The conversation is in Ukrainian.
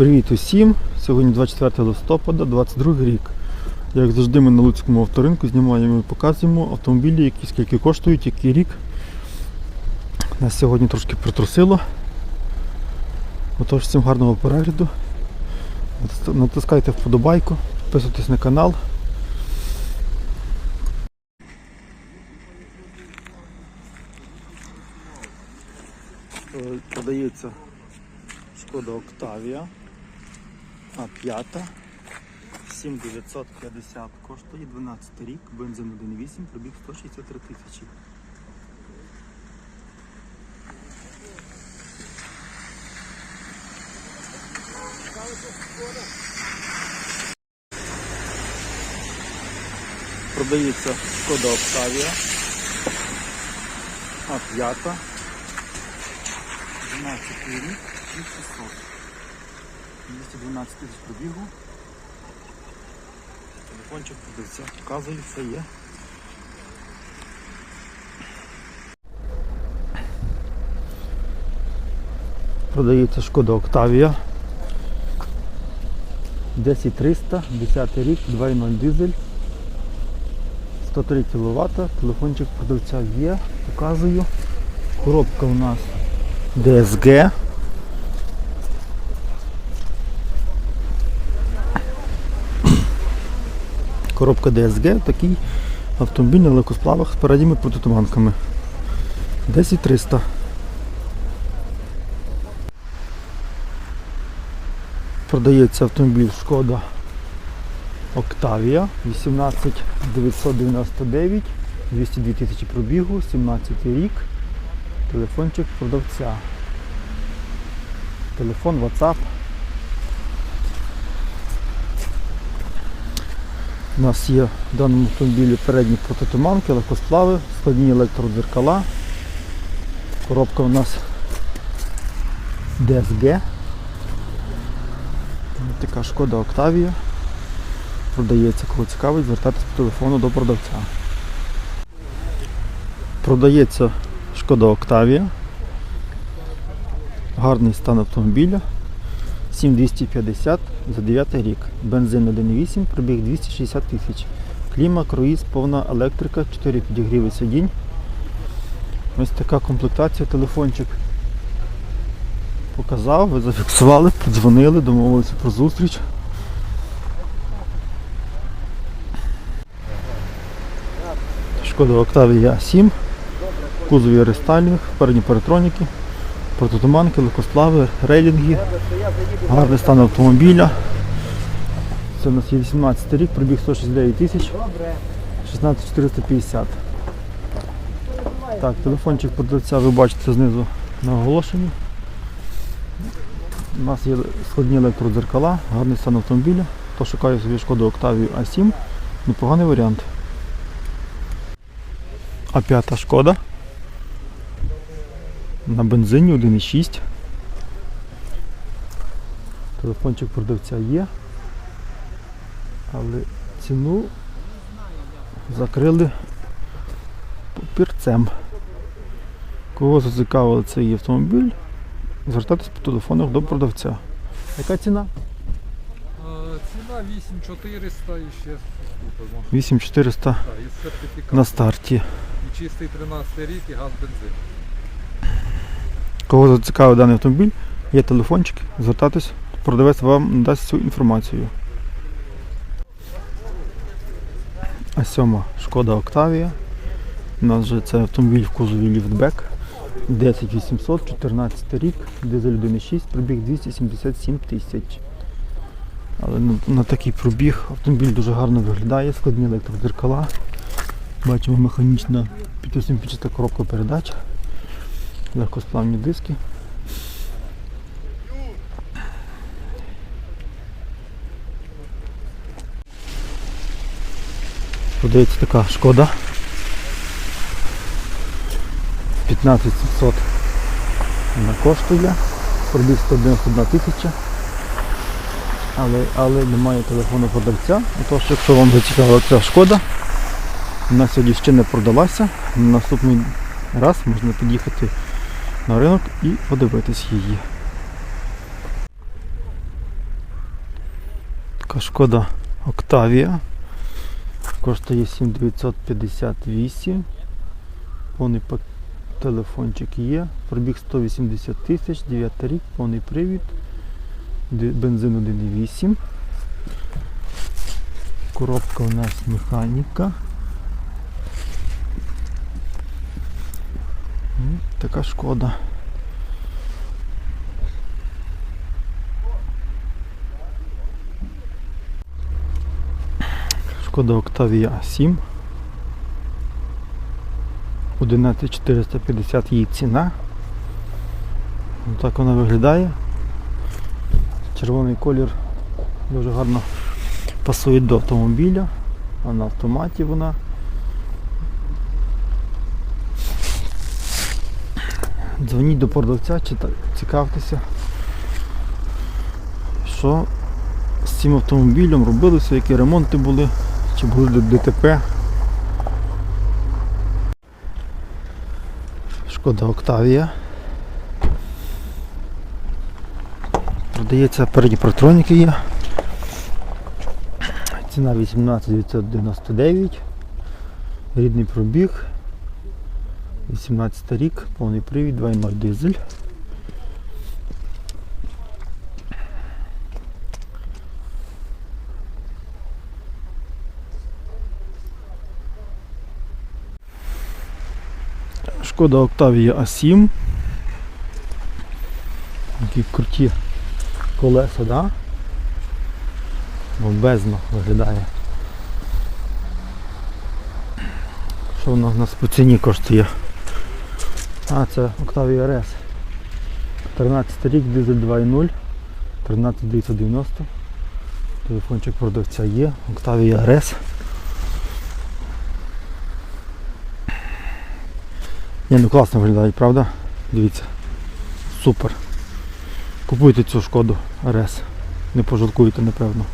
Привіт усім! Сьогодні 24 листопада, 22 рік. Як завжди, ми на Луцькому авторинку знімаємо і показуємо автомобілі, які скільки коштують, який рік. Нас сьогодні трошки притрусило. Отож, всім гарного перегляду. Натискайте вподобайку, підписуйтесь на канал. Подається Шкода Октавія. А п'ята. 7950 коштує 12 рік, бензин 1.8, пробіг 163 тисячі. Продається Шкода Октавія. А п'ята. 12 рік, 6600. 212 тисяч пробігу. Телефончик продавця показує, все є. Продається шкода Октавія. 10300, 10 рік, 2.0 дизель. 103 кВт, телефончик продавця є, показую. Коробка у нас DSG. Коробка DSG, такий автомобіль на легкосплавах з передніми протитуманками. 10300. Продається автомобіль Шкода Октавія 18999, 202 тисячі пробігу, 17 рік. Телефончик продавця. Телефон, WhatsApp. У нас є в даному автомобілі передні протитуманки, легкосплави, складні електродзеркала. Коробка у нас DSG. Така шкода Октавія. Продається, кого цікавить, звертайтесь по телефону до продавця. Продається шкода Октавія. Гарний стан автомобіля. 7250 за 9 рік. Бензин 1.8, пробіг 260 тисяч. Кліма, круїз, повна електрика, 4 підігріви сидінь. Ось така комплектація, телефончик показав, ви зафіксували, подзвонили, домовилися про зустріч. Шкода Октавія 7, кузові рестайлінг, передні паратроніки, протитуманки, легкосплави, рейлінги, гарний стан автомобіля. Це у нас є 18 рік, пробіг 169 тисяч, 16450. Так, телефончик продавця ви бачите знизу на оголошенні. У нас є складні електродзеркала, гарний стан автомобіля. Хто шукає собі шкоду Октавію А7, непоганий варіант. А п'ята шкода. На бензині 1,6. Телефончик продавця є. Але ціну закрили папірцем. Кого зацікавили цей автомобіль, звертайтесь по телефонах до продавця. Яка ціна? Е, Ціна 8400 і ще купимо. 8400 Так, і сертифікат. на старті. І чистий 13 рік і газ бензин. Кого зацікавив даний автомобіль, є телефончик, звертайтесь, продавець вам надасть цю інформацію. А сьома шкода Октавія. У нас же це автомобіль в кузові ліфтбек. 10800, 14 рік, дизель 1.6, пробіг 277 тисяч. Але на, на такий пробіг автомобіль дуже гарно виглядає, складні електродзеркала. Бачимо механічна 5 коробка передач, легкосплавні диски. Подається така шкода. 15700 вона коштує. Пробіг 191 тисяча. Але, але немає телефону продавця. Тож, якщо вам зацікавила ця шкода, вона сьогодні ще не продалася. На наступний раз можна під'їхати на ринок і подивитись її. Така шкода Октавія. Коштує 7958. Повний пак- телефончик є. Пробіг 180 тисяч, 9 рік, повний привід. Бензин 1,8. Коробка у нас механіка. Така шкода. Шкода Octavia 7. 11450 її ціна. Так вона виглядає. Червоний колір дуже гарно пасує до автомобіля. А на автоматі вона. Дзвоніть до продавця, цікавтеся, що з цим автомобілем робилося, які ремонти були, чи були ДТП. Шкода Октавія. Продається передні протроніки є. Ціна 18 999. Рідний пробіг. 18 рік, повний привід, 2.0 дизель. Шкода Octavia A7. Такі круті колеса, да? Бомбезно виглядає. Що воно у нас по ціні коштує? А, це Octavia RS. 13 рік, дизель 2.0, 13990. Телефончик продавця є, Octavia RS. Ні, ну класно виглядають, правда? Дивіться. Супер. Купуйте цю шкоду RS. Не пожалкуєте, напевно.